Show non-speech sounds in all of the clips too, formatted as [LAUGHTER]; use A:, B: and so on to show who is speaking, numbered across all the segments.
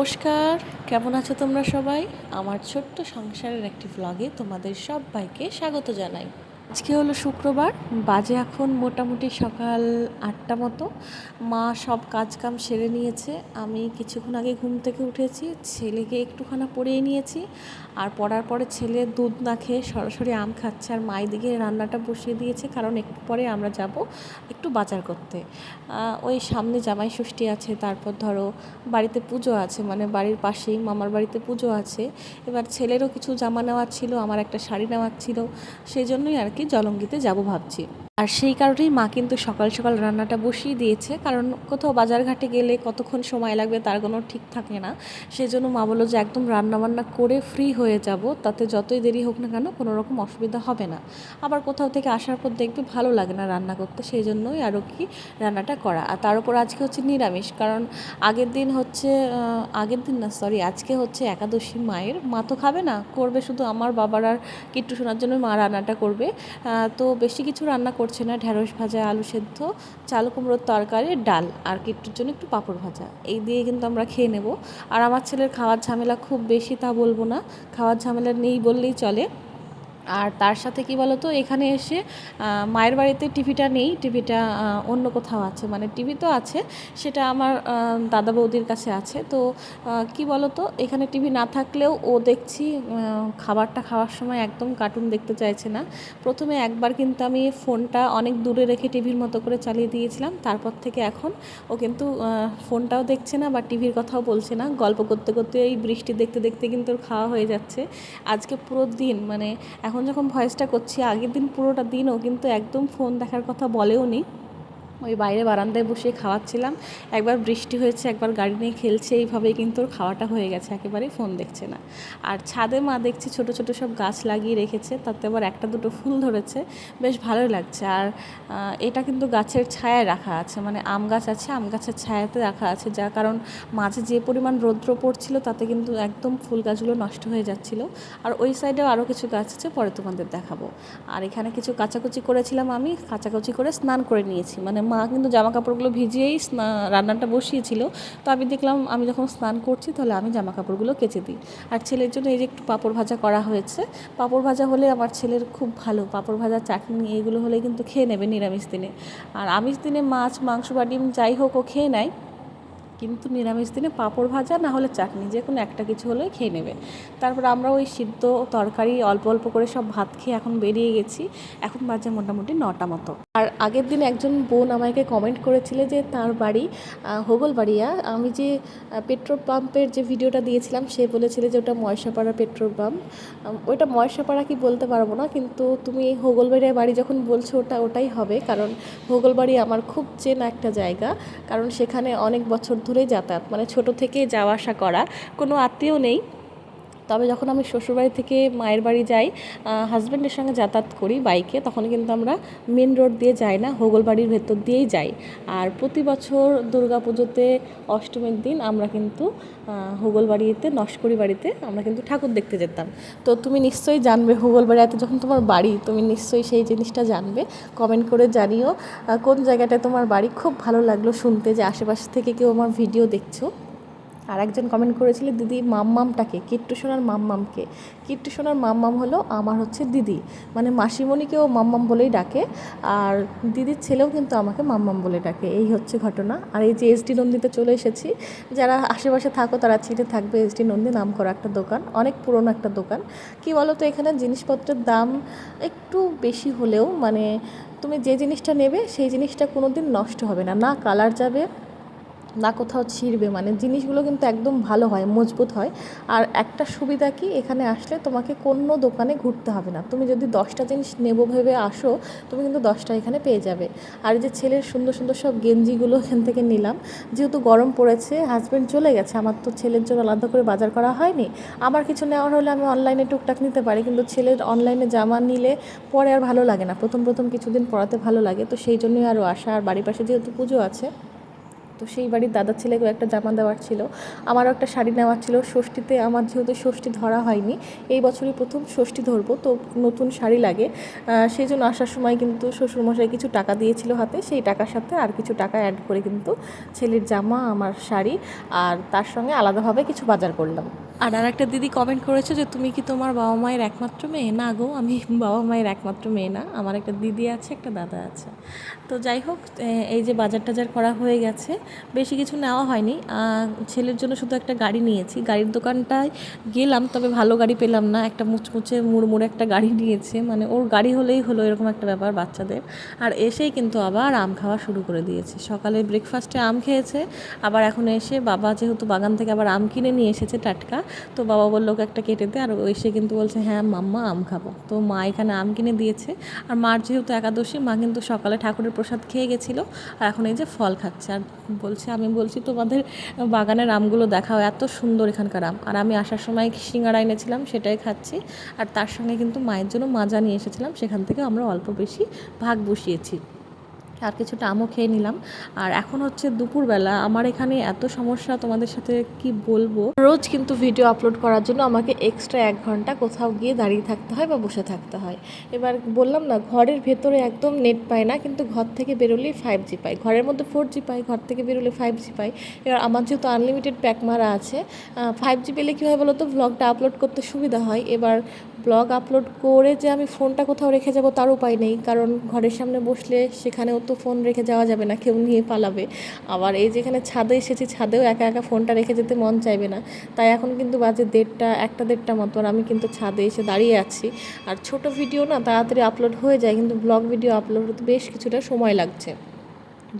A: নমস্কার কেমন আছো তোমরা সবাই? আমার ছোট্ট সংসারের একটি ভ্লগে তোমাদের সবাইকে স্বাগত জানাই। আজকে হলো শুক্রবার, বাজে এখন মোটামুটি সকাল আটটা মতো। মা সব কাজকাম সেরে নিয়েছে। আমি কিছুক্ষণ আগে ঘুম থেকে উঠেছি, ছেলেকে একটুখানা পড়িয়ে নিয়েছি আর পড়ার পরে ছেলে দুধ না খেয়ে সরাসরি আম খাচ্ছে আর মায়ের দিকে রান্নাটা বসিয়ে দিয়েছে কারণ একটু পরে আমরা যাব একটু বাজার করতে। ওই সামনে জামাই ষষ্ঠী আছে, তারপর ধরো বাড়িতে পুজো আছে মানে বাড়ির পাশেই মামার বাড়িতে পুজো আছে। এবার ছেলেরও কিছু জামা নেওয়ার ছিল, আমার একটা শাড়ি নেওয়ার ছিল, সেই জন্যই আর কি জলঙ্গিতে যাব ভাবছি। আর সেই কারণেই মা কিন্তু সকাল সকাল রান্নাটা বসিয়ে দিয়েছে। কারণ কোথাও বাজারঘাটে গেলে কতক্ষণ সময় লাগবে তার কোনো ঠিক থাকে না। সেই জন্য মা বলল যে, একদম রান্নাবান্না করে ফ্রি হয়ে যাব। তাতে যতই দেরি হোক না কেন কোনো রকম অসুবিধা হবে না। আবার কোথাও থেকে আসার পর দেখবে ভালো লাগে না রান্না করতে। সেই জন্যই আরও কি রান্নাটা করা। আর তার উপর আজকে হচ্ছে নিরামিষ। কারণ আগের দিন হচ্ছে আগের দিন না সরি আজকে হচ্ছে একাদশী মায়ের। মা তো খাবে না, করবে শুধু আমার বাবার। আর কিট্টু শোনার জন্য মা রান্নাটা করবে। তো বেশি কিছু রান্না করছে না ঢ্যাঁড়স ভাজা, আলু সেদ্ধ, চাল কুমড়োর তরকারি, ডাল, আর কিট্টুর জন্য একটু পাঁপড় ভাজা। এই দিয়ে কিন্তু আমরা খেয়ে নেব। আর আমার ছেলের খাওয়ার ঝামেলা খুব বেশি তা বলব না। খাওয়ার ঝামেলা নেই বললেই চলে। আর তার সাথে কি বলতো, এখানে এসে মায়ের বাড়িতে টিভিটা নেই, টিভিটা অন্য কোথাও আছে। মানে টিভি তো আছে, সেটা আমার দাদা বৌদির কাছে আছে। তো কি বলতো, এখানে টিভি না থাকলেও ও দেখছি খাবারটা খাওয়ার সময় একদম কার্টুন দেখতে চাইছে না। প্রথমে একবার কিন্তু আমি ফোনটা অনেক দূরে রেখে টিভির মতো করে চালিয়ে দিয়েছিলাম। তারপর থেকে এখন ও কিন্তু ফোনটাও দেখছে না বা টিভির কথাও বলছে না। গল্প করতে করতে এই বৃষ্টি দেখতে দেখতে কিন্তু ওর খাওয়া হয়ে যাচ্ছে। আজকে পুরো দিন মানে এখন যখন ভয়েসটা করছি আগের দিন পুরোটা দিনও কিন্তু একদম ফোন দেখার কথা বলেও নি ওই বাইরে বারান্দায় বসে খাওয়াচ্ছিলাম। একবার বৃষ্টি হয়েছে, একবার গাড়ি নিয়ে খেলছে, এইভাবেই কিন্তু ওর খাওয়াটা হয়ে গেছে একেবারেই ফোন দেখছে না। আর ছাদে মা দেখছি ছোট ছোট সব গাছ লাগিয়ে রেখেছে, তাতে আবার একটা দুটো ফুল ধরেছে, বেশ ভালোই লাগছে। আর এটা কিন্তু গাছের ছায়ায় রাখা আছে মানে আম গাছ আছে, আম গাছের ছায়াতে রাখা আছে, যার কারণ মাঝে যে পরিমাণ রৌদ্র পড়ছিল, তাতে কিন্তু একদম ফুল গাছগুলো নষ্ট হয়ে যাচ্ছিল। আর ওই সাইডেও আরও কিছু গাছ আছে, পরে তোমাদের দেখাবো। আর এখানে কিছু কাচাকুচি করেছিলাম আমি, কাচাকুচি করে স্নান করে নিয়েছি মানে মা কিন্তু জামা কাপড়গুলো ভিজিয়েই রান্নাটা বসিয়েছিল। তো আমি দেখলাম, আমি যখন স্নান করছি তাহলে আমি জামা কাপড়গুলো কেচে দিই। আর ছেলের জন্য এই যে একটু পাঁপড় ভাজা করা হয়েছে, পাঁপড় ভাজা হলে আমার ছেলের খুব ভালো। পাঁপড় ভাজা, চাটনি এগুলো হলে কিন্তু খেয়ে নেবে নিরামিষ দিনে। আর আমিষ দিনে মাছ, মাংস বা ডিম যাই হোক ও খেয়ে নেয়। কিন্তু নিরামিষ দিনে পাঁপড় ভাজা, না হলে চাটনি, যে কোনো একটা কিছু হলেই খেয়ে নেবে। তারপর আমরা ওই সিদ্ধ তরকারি অল্প অল্প করে সব ভাত খেয়ে এখন বেরিয়ে গেছি। এখন বাজে মোটামুটি নটা মতো। আর আগের দিন একজন বোন আমাকে কমেন্ট করেছিল যে, তার বাড়ি হোগলবাড়িয়া। আমি যে পেট্রোল পাম্পের যে ভিডিওটা দিয়েছিলাম, সে বলেছিল যে, ওটা ময়সাপাড়া পেট্রোল পাম্প। ওইটা ময়সাপাড়া কি বলতে পারব না, কিন্তু তুমি হোগলবাড়িয়া বাড়ি যখন বলছো, ওটা, ওটাই হবে। কারণ হোগলবাড়ি আমার খুব চেনা একটা জায়গা। কারণ সেখানে অনেক বছর ধরেই যাতায়াত মানে ছোট থেকেই যাওয়া আসা করা কোনো আত্মীয় নেই। তবে যখন আমি শ্বশুরবাড়ি থেকে মায়ের বাড়ি যাই হাজব্যান্ডের সঙ্গে যাতায়াত করি বাইকে, তখন কিন্তু আমরা মেন রোড দিয়ে যাই না হোগলবাড়ির ভেতর দিয়েই যাই। আর প্রতি বছর দুর্গা পুজোতে অষ্টমীর দিন আমরা কিন্তু হোগলবাড়িতে নস্করি বাড়িতে আমরা কিন্তু ঠাকুর দেখতে যেতাম। তো তুমি নিশ্চয়ই জানবে হোগলবাড়িতে যখন তোমার বাড়ি, তুমি নিশ্চয়ই সেই জিনিসটা জানবে। কমেন্ট করে জানিও কোন জায়গাটায় তোমার বাড়ি খুব ভালো লাগল শুনতে, যে আশেপাশ থেকে কেউ আমার ভিডিও দেখছ। আর একজন কমেন্ট করেছিল, দিদি, মাম্মামটাকে, কিট্টু সোনার মাম্মামকে। কিট্টু সোনার মাম্মাম হলো আমার হচ্ছে দিদি। মানে মাসিমণিকেও মাম্মাম বলেই ডাকে, আর দিদির ছেলেও কিন্তু আমাকে মাম্মাম বলে ডাকে। এই হচ্ছে ঘটনা। আর এই যে এসডি নন্দীতে চলে এসেছি, যারা আশেপাশে থাকো, তারা চিনে থাকবে এসডি নন্দী নাম করা একটা দোকান, অনেক পুরনো একটা দোকান। কি বলো তো এখানে জিনিসপত্রের দাম একটু বেশি হলেও মানে তুমি যে জিনিসটা নেবে, সেই জিনিসটা কোনো দিন নষ্ট হবে না। না কালার যাবে না কোথাও ছিঁড়বে মানে জিনিসগুলো কিন্তু একদম ভালো হয়, মজবুত হয়। আর একটা সুবিধা কি, এখানে আসলে তোমাকে কোনো দোকানে ঘুরতে হবে না। তুমি যদি দশটা জিনিস নেব ভেবে আসো, তুমি কিন্তু দশটা এখানে পেয়ে যাবে। আর যে ছেলের সুন্দর সুন্দর সব গেঞ্জিগুলো এখান থেকে নিলাম। যেহেতু গরম পড়েছে হাজব্যান্ড চলে গেছে, আমার তো ছেলের জন্য আলাদা করে বাজার করা হয়নি। আমার কিছু নেওয়ার হলে আমি অনলাইনে টুকটাক নিতে পারি, কিন্তু ছেলের অনলাইনে জামা নিলে পরে আর ভালো লাগে না। প্রথম প্রথম কিছুদিন পরাতে ভালো লাগে, তো সেই জন্যই আরও আসা। আর বাড়ির পাশে যেহেতু পুজো আছে তো সেই বাড়ির দাদার ছেলেকেও একটা জামা দেওয়ার ছিল, আমারও একটা শাড়ি নেওয়ার ছিল, ষষ্ঠীতে আমার যেহেতু ষষ্ঠী ধরা হয়নি, এই বছরই প্রথম ষষ্ঠী ধরবো, তো নতুন শাড়ি লাগে। সেই জন্য আসার সময় কিন্তু শ্বশুরমশাই কিছু টাকা দিয়েছিল হাতে, সেই টাকার সাথে আর কিছু টাকা অ্যাড করে কিন্তু ছেলের জামা, আমার শাড়ি আর তার সঙ্গে আলাদাভাবে কিছু বাজার করলাম। আর আর একটা দিদি কমেন্ট করেছে যে, তুমি কি তোমার বাবা মায়ের একমাত্র মেয়ে? না গো, আমি [LAUGHS] বাবা মায়ের একমাত্র মেয়ে না, আমার একটা দিদি আছে, একটা দাদা আছে। তো যাই হোক এই যে বাজার টাজার করা হয়ে গেছে, বেশি কিছু নেওয়া হয়নি। ছেলের জন্য শুধু একটা গাড়ি নিয়েছি। গাড়ির দোকানটায় গেলাম, তবে ভালো গাড়ি পেলাম না। একটা মুচমুচে মুড়মুড়ে একটা গাড়ি [LAUGHS] নিয়েছে। মানে ওর গাড়ি হলেই হলো এরকম একটা ব্যাপার বাচ্চাদের। আর এসেই কিন্তু আবার আম খাওয়া শুরু করে দিয়েছে। সকালে ব্রেকফাস্টে আম খেয়েছে, আবার এখন এসে বাবা যেহেতু বাগান থেকে আবার আম কিনে নিয়ে এসেছে টাটকা তো বাবা বলল, ওকে একটা কেটে দে। আর এসে কিন্তু বলছে হ্যাঁ মাম্মা, আম খাব। তো মা এখানে আম কিনে দিয়েছে। আর মার যেহেতু একাদশী, মা কিন্তু সকালে ঠাকুরের প্রসাদ খেয়ে গেছিল। আর এখন এই যে ফল খাচ্ছে। আর বলছে, আমি বলছি, তোমাদের বাগানের আমগুলো দেখাও, এত সুন্দর এখানকার আম। আর আমি আসার সময় সিঙ্গারা এনেছিলাম, সেটাই খাচ্ছি। আর তার সঙ্গে কিন্তু মায়ের জন্য মাজা নিয়ে এসেছিলাম। সেখান থেকে আমরা অল্প বেশি ভাগ বসিয়েছি। আর কিছুটা আমও খেয়ে নিলাম। আর এখন হচ্ছে দুপুরবেলা। আমার এখানে এত সমস্যা, তোমাদের সাথে কি বলব? রোজ কিন্তু ভিডিও আপলোড করার জন্য আমাকে এক্সট্রা এক ঘণ্টা কোথাও গিয়ে দাঁড়িয়ে থাকতে হয় বা বসে থাকতে হয়। এবার বললাম না, ঘরের ভেতরে একদম নেট পায় না, কিন্তু ঘর থেকে বেরোলেই ফাইভ জি পাই ঘরের মধ্যে ফোর জি পাই ঘর থেকে বেরোলে ফাইভ জি পাই এবার আমার যেহেতু আনলিমিটেড প্যাক মারা আছে ফাইভ জি পেলে কী হয় বলো তো ভ্লগটা আপলোড করতে সুবিধা হয়। এবার ব্লগ আপলোড করে যে আমি ফোনটা কোথাও রেখে যাব তার উপায় নেই। কারণ ঘরের সামনে বসলে সেখানেও তো ফোন রেখে যাওয়া যাবে না, কেউ নিয়ে পালাবে। আবার এই যেখানে ছাদে এসেছি, ছাদেও একা একা ফোনটা রেখে যেতে মন চাইবে না। তাই এখন কিন্তু বাজে দেড়টা, একটা দেড়টা মতো আর আমি কিন্তু ছাদে এসে দাঁড়িয়ে আছি। আর ছোট ভিডিও না তাড়াতাড়ি আপলোড হয়ে যায়, কিন্তু ব্লগ ভিডিও আপলোড হতে বেশ কিছুটা সময় লাগছে।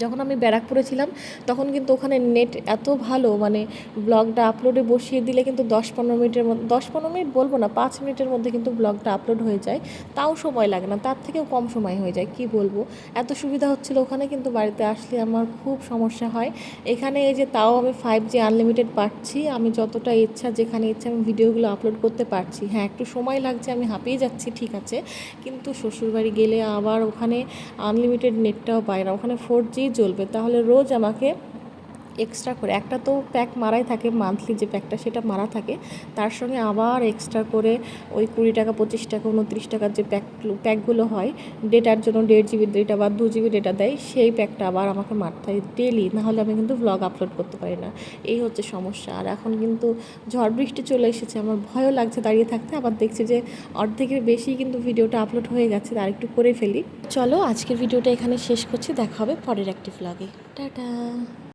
A: যখন আমি ব্যারাকপুরে ছিলাম, তখন কিন্তু ওখানে নেট এত ভালো মানে ব্লগটা আপলোডে বসিয়ে দিলে কিন্তু দশ পনেরো মিনিটের মধ্যে, দশ পনেরো মিনিট বলব না, পাঁচ মিনিটের মধ্যে কিন্তু ব্লগটা আপলোড হয়ে যায়। তাও সময় লাগে না, তার থেকেও কম সময় হয়ে যায়, কি বলব? এত সুবিধা হচ্ছিল ওখানে, কিন্তু বাড়িতে আসলে আমার খুব সমস্যা হয়। এখানে এই যে তাও আমি ফাইভ জি আনলিমিটেড পাচ্ছি, আমি যতটা ইচ্ছা, যেখানে ইচ্ছা আমি ভিডিওগুলো আপলোড করতে পারছি। হ্যাঁ একটু সময় লাগছে, আমি হাঁপিয়ে যাচ্ছি, ঠিক আছে। কিন্তু শ্বশুরবাড়ি গেলে আবার ওখানে আনলিমিটেড নেটটাও পায় না, ওখানে ফোর জি জ্বলবে তাহলে রোজ আমাকে এক্সট্রা করে। একটা তো প্যাক মারাই থাকে মান্থলি যে প্যাকটা সেটা মারা থাকে। তার সঙ্গে আবার এক্সট্রা করে ওই কুড়ি টাকা, পঁচিশ টাকা, উনত্রিশ টাকার যে প্যাক প্যাকগুলো হয় ডেটার জন্য দেড় জিবি ডেটা বা দু জিবি ডেটা দেয়, সেই প্যাকটা আবার আমাকে মারতে হয় ডেলি নাহলে আমি কিন্তু ব্লগ আপলোড করতে পারি না। এই হচ্ছে সমস্যা। আর এখন কিন্তু ঝড় বৃষ্টি চলে এসেছে, আমার ভয়ও লাগছে দাঁড়িয়ে থাকতে। আবার দেখছি যে অর্ধেকের বেশি কিন্তু ভিডিওটা আপলোড হয়ে গেছে আর একটু করে ফেলি। চলো, আজকের ভিডিওটা এখানে শেষ করছি। দেখা হবে পরের একটি ব্লগে টাটা!